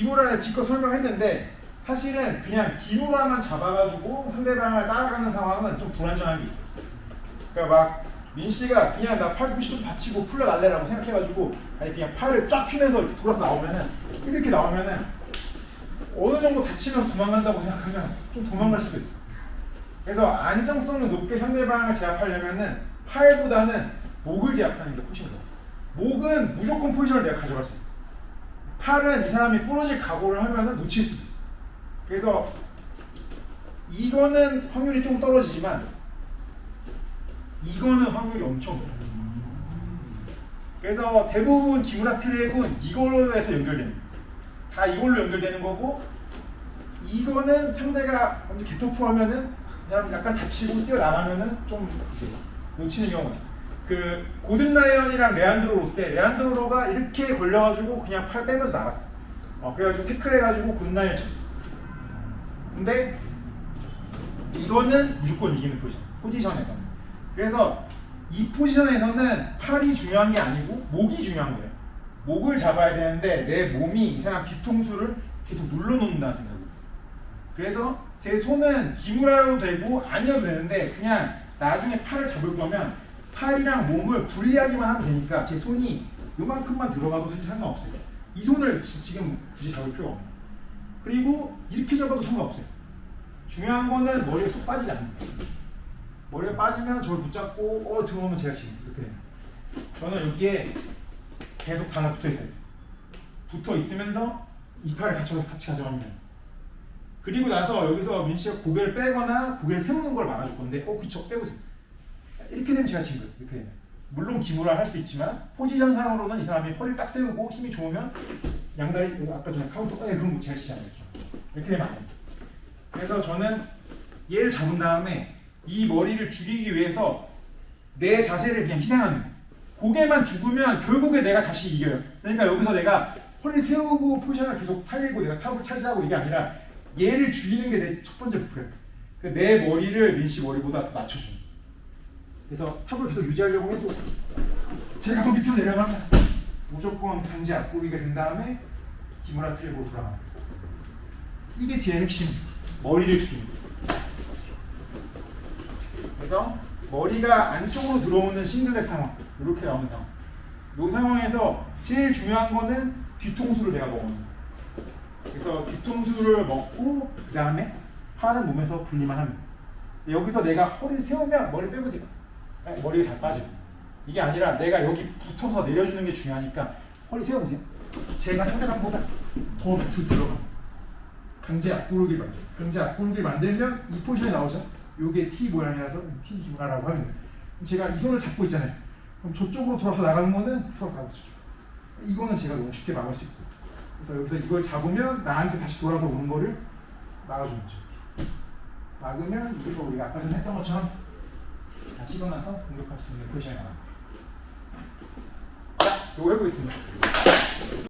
기무라를 기껏 설명했는데 사실은 그냥 기무라만 잡아가지고 상대방을 따라가는 상황은 좀 불안정한 게 있어요. 그러니까 막 민씨가 그냥 나 팔꿈치 좀 받치고 풀려날래라고 생각해가지고 아니 그냥 팔을 쫙 펴면서 이렇게 돌아서 나오면은 이렇게 나오면은 어느 정도 다치면 도망간다고 생각하면 좀 도망갈 수도 있어. 그래서 안정성을 높게 상대방을 제압하려면은 팔보다는 목을 제압하는 게 훨씬 좋아. 목은 무조건 포지션을 내가 가져갈 수 있어. 팔은 이 사람이 부러질 각오를 하면은 놓칠 수도 있어. 그래서 이거는 확률이 좀 떨어지지만 이거는 확률이 엄청 높아요. 그래서 대부분 기무라 트랙은 이걸로 해서 연결됩니다. 다 이걸로 연결되는 거고 이거는 상대가 먼저 개토프 하면은 이 사람이 약간 다치고 뛰어나가면은 좀 놓치는 경우가 있어. 그 고든 라이언이랑 레안드로 롯데 레안드로가 이렇게 걸려가지고 그냥 팔 빼면서 나갔어. 어, 그래가지고 태클 해가지고 고든 라이언 쳤어. 근데 이거는 무조건 이기는 포지션. 포지션에서. 그래서 이 포지션에서는 팔이 중요한 게 아니고 목이 중요한 거예요. 목을 잡아야 되는데 내 몸이 이 사람 뒤통수를 계속 눌러놓는다는 생각이에요. 그래서 제 손은 기무라도 되고 아니어도 되는데 그냥 나중에 팔을 잡을 거면 팔이랑 몸을 분리하기만 하면 되니까 제 손이 요만큼만 들어가도 사실 상관없어요. 이 손을 지- 지금 굳이 잡을 필요가 없어요. 그리고 이렇게 잡아도 상관없어요. 중요한 거는 머리에 쏙 빠지지 않는 거예요. 머리가 빠지면 저를 붙잡고 어 들어오면 제가 지금 이렇게 돼요. 저는 여기에 계속 하나 붙어 있어요. 붙어 있으면서 이 팔을 같이 같이 가져가면 돼요. 그리고 나서 여기서 민 씨가 고개를 빼거나 고개를 세우는 걸 막아줄 건데 어 그쵸 빼보세요. 이렇게 되면 제가 진 거예요. 이렇게 되면. 물론 기무라 할수 있지만 포지션 상으로는 이 사람이 허리를 딱 세우고 힘이 좋으면 양다리 아까 전에 카운터 에 그럼 제가 치잖아요. 이렇게. 이렇게 되면 안 돼요. 그래서 저는 얘를 잡은 다음에 이 머리를 죽이기 위해서 내 자세를 그냥 희생하는 거예요. 고개만 죽으면 결국에 내가 다시 이겨요. 그러니까 여기서 내가 허리 세우고 포지션을 계속 살리고 내가 탑을 차지하고 이게 아니라 얘를 죽이는 게 내 첫 번째 목표예요. 그러니까 내 머리를 민씨 머리보다 더 낮춰주는. 그래서 탑을 계속 유지하려고 해도 제가 더 밑으로 내려가면 무조건 강제 앞구리가 된 다음에 기무라 트랙으로 돌아가는. 이게 제 핵심 머리를 죽이는 거예요. 그래서 머리가 안쪽으로 들어오는 싱글렉 상황 이렇게 나오는 상황 이 상황에서 제일 중요한 거는 뒤통수를 내가 먹는 거예요 그래서 뒤통수를 먹고 그 다음에 팔은 몸에서 분리만 돼요 여기서 내가 허리를 세우면 머리 빼보세요 네, 머리가 잘 빠져요 이게 아니라 내가 여기 붙어서 내려주는 게 중요하니까 허리 세워보세요. 제가 상대방보다 더 밑으로 들어가 강제 앞구르기 만들 강제 앞구르기 만들면 이 포지션이 나오죠. 요게 T 모양이라서 T 기문화라고 하는 제가 이 손을 잡고 있잖아요. 그럼 저쪽으로 돌아서 나가는 거는 돌아서 나갈 수 있죠. 이거는 제가 너무 쉽게 막을 수 있고. 그래서 여기서 이걸 잡으면 나한테 다시 돌아서 오는 거를 막아주는 거죠. 막으면 이거 우리가 아까 전에 했던 것처럼 다시 일어나서 공격할 수 있는 포지션이 나옵니다 자, 이거 해보겠습니다